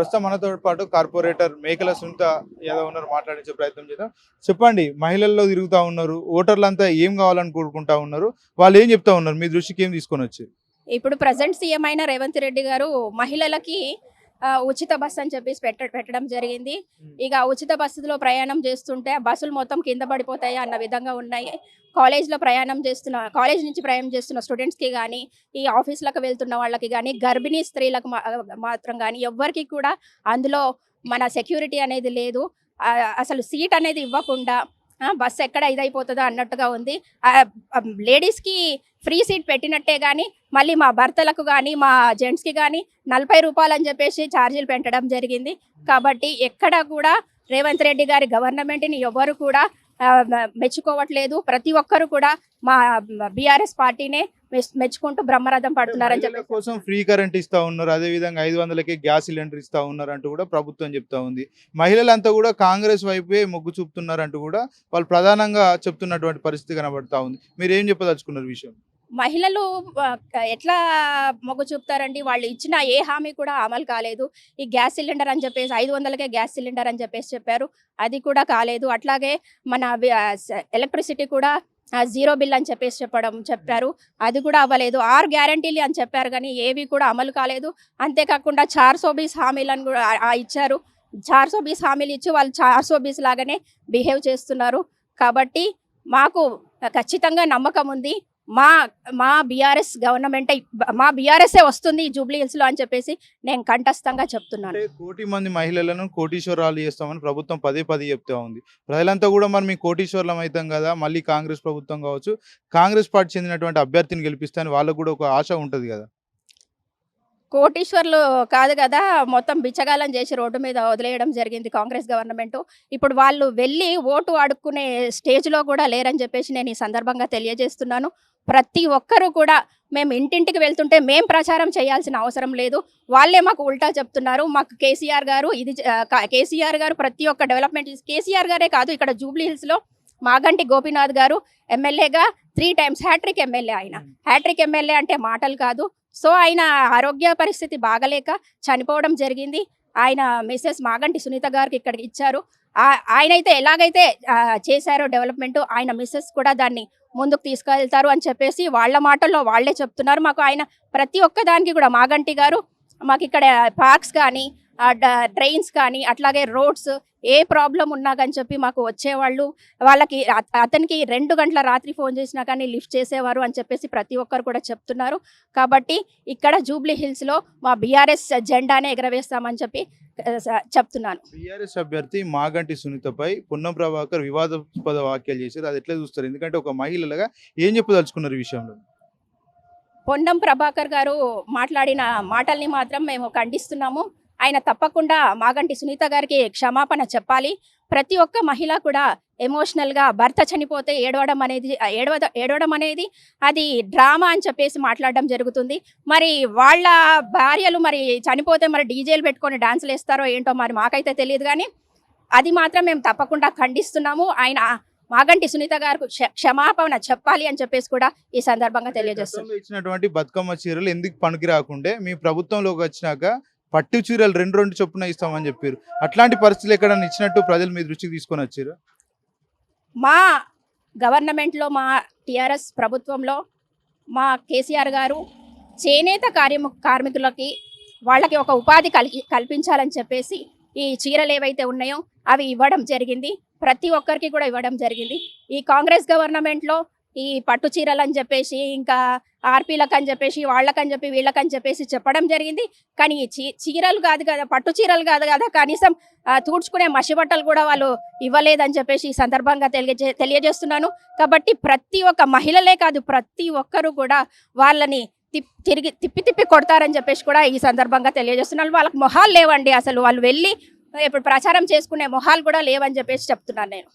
ప్రస్తుతం మనతో పాటు కార్పొరేటర్ మేకల సునీత యాదవ్ ఉన్నారు మాట్లాడించే ప్రయత్నం చేద్దాం. చెప్పండి మహిళల్లో తిరుగుతా ఉన్నారు ఓటర్లంతా ఏం కావాలని కోరుకుంటా ఉన్నారు వాళ్ళు ఏం చెప్తా ఉన్నారు మీ దృష్టికి ఏం తీసుకొని వచ్చి? ఇప్పుడు ప్రజెంట్ సీఎం అయిన రేవంత్ రెడ్డి గారు మహిళలకి ఉచిత బస్సు అని చెప్పేసి పెట్ట పెట్టడం జరిగింది. ఇక ఉచిత బస్సులో ప్రయాణం చేస్తుంటే బస్సులు మొత్తం కింద పడిపోతాయి అన్న విధంగా ఉన్నాయి. కాలేజ్లో ప్రయాణం చేస్తున్న కాలేజ్ నుంచి ప్రయాణం చేస్తున్న స్టూడెంట్స్కి కానీ ఈ ఆఫీసులకు వెళ్తున్న వాళ్ళకి కానీ గర్భిణీ స్త్రీలకు మాత్రం కానీ ఎవ్వరికి కూడా అందులో మన సెక్యూరిటీ అనేది లేదు. అసలు సీట్ అనేది ఇవ్వకుండా బస్సు ఎక్కడ ఇదైపోతుందో అన్నట్టుగా ఉంది. లేడీస్కి ఫ్రీ సీట్ పెట్టినట్టే కానీ మళ్ళీ మా భర్తలకు కానీ మా జెంట్స్కి కానీ నలభై రూపాయలు అని చెప్పేసి ఛార్జీలు పెట్టడం జరిగింది. కాబట్టి ఎక్కడ కూడా రేవంత్ రెడ్డి గారి గవర్నమెంట్ని ఎవరు కూడా మెచ్చుకోవట్లేదు. ప్రతి ఒక్కరు కూడా మా బీఆర్ఎస్ పార్టీనే మెచ్- మెచ్చుకుంటూ బ్రహ్మరథం పడుతున్నారని చెప్పి కోసం ఫ్రీ కరెంట్ ఇస్తా ఉన్నారు. అదే విధంగా ఐదు వందలకి గ్యాస్ సిలిండర్ ఇస్తా ఉన్నారు అంటూ కూడా ప్రభుత్వం చెప్తా ఉంది. మహిళలంతా కూడా కాంగ్రెస్ వైపే మొగ్గు చూపుతున్నారు అంటూ కూడా వాళ్ళు ప్రధానంగా చెప్తున్నటువంటి పరిస్థితి కనబడతా ఉంది. మీరు ఏం చెప్పదలుచుకున్నారు విషయం? మహిళలు ఎట్లా మొగ్గు చూపుతారండి? వాళ్ళు ఇచ్చిన ఏ హామీ కూడా అమలు కాలేదు. ఈ గ్యాస్ సిలిండర్ అని చెప్పేసి ఐదు వందలకే గ్యాస్ సిలిండర్ అని చెప్పేసి చెప్పారు. అది కూడా కాలేదు. అట్లాగే మన ఎలక్ట్రిసిటీ కూడా జీరో బిల్ అని చెప్పేసి చెప్పడం చెప్పారు. అది కూడా అవ్వలేదు. ఆరు గ్యారంటీలు అని చెప్పారు కానీ ఏవి కూడా అమలు కాలేదు. అంతేకాకుండా చార్ సో బీస్ హామీలను కూడా ఇచ్చారు. చార్ బీస్ హామీలు ఇచ్చి వాళ్ళు చార్ బీస్ లాగానే బిహేవ్ చేస్తున్నారు. కాబట్టి మాకు ఖచ్చితంగా నమ్మకం ఉంది. మా మా బీఆర్ఎస్ గవర్నమెంట్ మా బీఆర్ఎస్ఏ వస్తుంది ఈ జూబ్లీ హిల్స్లో అని చెప్పేసి నేను కంఠస్థంగా చెప్తున్నాను. కోటి మంది మహిళలను కోటీశ్వరాలు చేస్తామని ప్రభుత్వం పదే పదే చెప్తా ఉంది. ప్రజలంతా కూడా మరి మీ కోటీశ్వరులం అవుతాం కదా మళ్ళీ కాంగ్రెస్ ప్రభుత్వం కావచ్చు. కాంగ్రెస్ పార్టీ చెందినటువంటి అభ్యర్థిని గెలిపిస్తాను వాళ్ళకు కూడా ఒక ఆశ ఉంటది కదా. కోటీశ్వర్లు కాదు కదా మొత్తం బిచ్చగాలం చేసి రోడ్డు మీద వదిలేయడం జరిగింది కాంగ్రెస్ గవర్నమెంట్. ఇప్పుడు వాళ్ళు వెళ్ళి ఓటు అడుక్కునే స్టేజ్లో కూడా లేరని చెప్పేసి నేను ఈ సందర్భంగా తెలియజేస్తున్నాను. ప్రతి ఒక్కరూ కూడా మేము ఇంటింటికి వెళ్తుంటే మేం ప్రచారం చేయాల్సిన అవసరం లేదు. వాళ్ళే మాకు ఉల్టా చెప్తున్నారు. మాకు కేసీఆర్ గారు ఇది కేసీఆర్ గారు ప్రతి ఒక్క డెవలప్మెంట్ కేసీఆర్ గారే కాదు ఇక్కడ జూబ్లీ హిల్స్లో మాగంటి గోపీనాథ్ గారు ఎమ్మెల్యేగా three times hat trick MLA ఆయన. హ్యాట్రిక్ ఎమ్మెల్యే అంటే మాటలు కాదు. సో ఆయన ఆరోగ్య పరిస్థితి బాగలేక చనిపోవడం జరిగింది. ఆయన మిస్సెస్ మాగంటి సునీత గారికి ఇక్కడికి ఇచ్చారు. ఆయన అయితే ఎలాగైతే చేశారో డెవలప్మెంట్ ఆయన మిస్సెస్ కూడా దాన్ని ముందుకు తీసుకెళ్తారు అని చెప్పేసి వాళ్ళ మాటల్లో వాళ్ళే చెప్తున్నారు. మాకు ఆయన ప్రతి ఒక్క దానికి కూడా మాగంటి గారు మాకు ఇక్కడ పార్క్స్ కానీ ట్రైన్స్ కానీ అట్లాగే రోడ్స్ ఏ ప్రాబ్లం ఉన్నా కానీ చెప్పి మాకు వచ్చేవాళ్ళు. వాళ్ళకి అత- అతనికి రెండు గంటల రాత్రి ఫోన్ చేసినా కానీ లిఫ్ట్ చేసేవారు అని చెప్పేసి ప్రతి ఒక్కరు కూడా చెప్తున్నారు. కాబట్టి ఇక్కడ జూబ్లీ హిల్స్లో మా బీఆర్ఎస్ జెండానే ఎగరవేస్తామని చెప్పి చెప్తున్నాను. బీఆర్ఎస్ అభ్యర్థి మాగంటి సునీతపై పొన్నం ప్రభాకర్ వివాదాస్పద వ్యాఖ్యలు చేశారు. అది ఎట్లా చూస్తారు? ఎందుకంటే ఒక మహిళలుగా ఏం చెప్పదలుచుకున్నారు ఈ విషయంలో? పొన్నం ప్రభాకర్ గారు మాట్లాడిన మాటల్ని మాత్రం మేము ఖండిస్తున్నాము. ఆయన తప్పకుండా మాగంటి సునీత గారికి క్షమాపణ చెప్పాలి. ప్రతి ఒక్క మహిళ కూడా ఎమోషనల్గా భర్త చనిపోతే ఏడవడం అనేది ఏడవ ఏడవడం అనేది అది డ్రామా అని చెప్పేసి మాట్లాడడం జరుగుతుంది. మరి వాళ్ళ భార్యలు మరి చనిపోతే మరి డీజేలు పెట్టుకొని డాన్సులు వేస్తారో ఏంటో మరి మాకైతే తెలియదు కానీ అది మాత్రం మేము తప్పకుండా ఖండిస్తున్నాము. ఆయన మాగంటి సునీత గారికి క్ష- క్షమాపణ చెప్పాలి అని చెప్పేసి కూడా ఈ సందర్భంగా తెలియజేస్తున్నాం గతంలో ఇచ్చినటువంటి బతుకమ్మ చీరలు ఎందుకు పనికి రాకుండే? మీ ప్రభుత్వంలోకి వచ్చినాక పట్టు చీరలు రెండు రెండు చొప్పున ఇస్తామని చెప్పారు. అట్లాంటి పరిస్థితులు ఎక్కడన్నా ఇచ్చినట్టు ప్రజలు మీ దృష్టికి తీసుకొని వచ్చారు? మా గవర్నమెంట్లో మా టిఆర్ఎస్ ప్రభుత్వంలో మా కేసీఆర్ గారు చేనేత కార్యము కార్మికులకి వాళ్ళకి ఒక ఉపాధి కలిగి కల్పించాలని చెప్పేసి ఈ చీరలు ఏవైతే ఉన్నాయో అవి ఇవ్వడం జరిగింది. ప్రతి ఒక్కరికి కూడా ఇవ్వడం జరిగింది. ఈ కాంగ్రెస్ గవర్నమెంట్లో ఈ పట్టు చీరలు అని చెప్పేసి ఇంకా ఆర్పీలకు అని చెప్పేసి వాళ్ళకని చెప్పి వీళ్ళకని చెప్పేసి చెప్పడం జరిగింది. కానీ ఈ చీరలు కాదు కదా పట్టు చీరలు కాదు కదా కనీసం తూడ్చుకునే మసి బట్టలు కూడా వాళ్ళు ఇవ్వలేదని చెప్పేసి ఈ సందర్భంగా తెలియజే తెలియజేస్తున్నాను. కాబట్టి ప్రతి ఒక్క మహిళలే కాదు ప్రతి ఒక్కరు కూడా వాళ్ళని తిరిగి తిప్పి తిప్పి కొడతారని చెప్పేసి కూడా ఈ సందర్భంగా తెలియజేస్తున్నాను. వాళ్ళకి మొహాలు లేవండి అసలు. వాళ్ళు వెళ్ళి ఇప్పుడు ప్రచారం చేసుకునే మొహాలు కూడా లేవని చెప్పేసి చెప్తున్నాను నేను.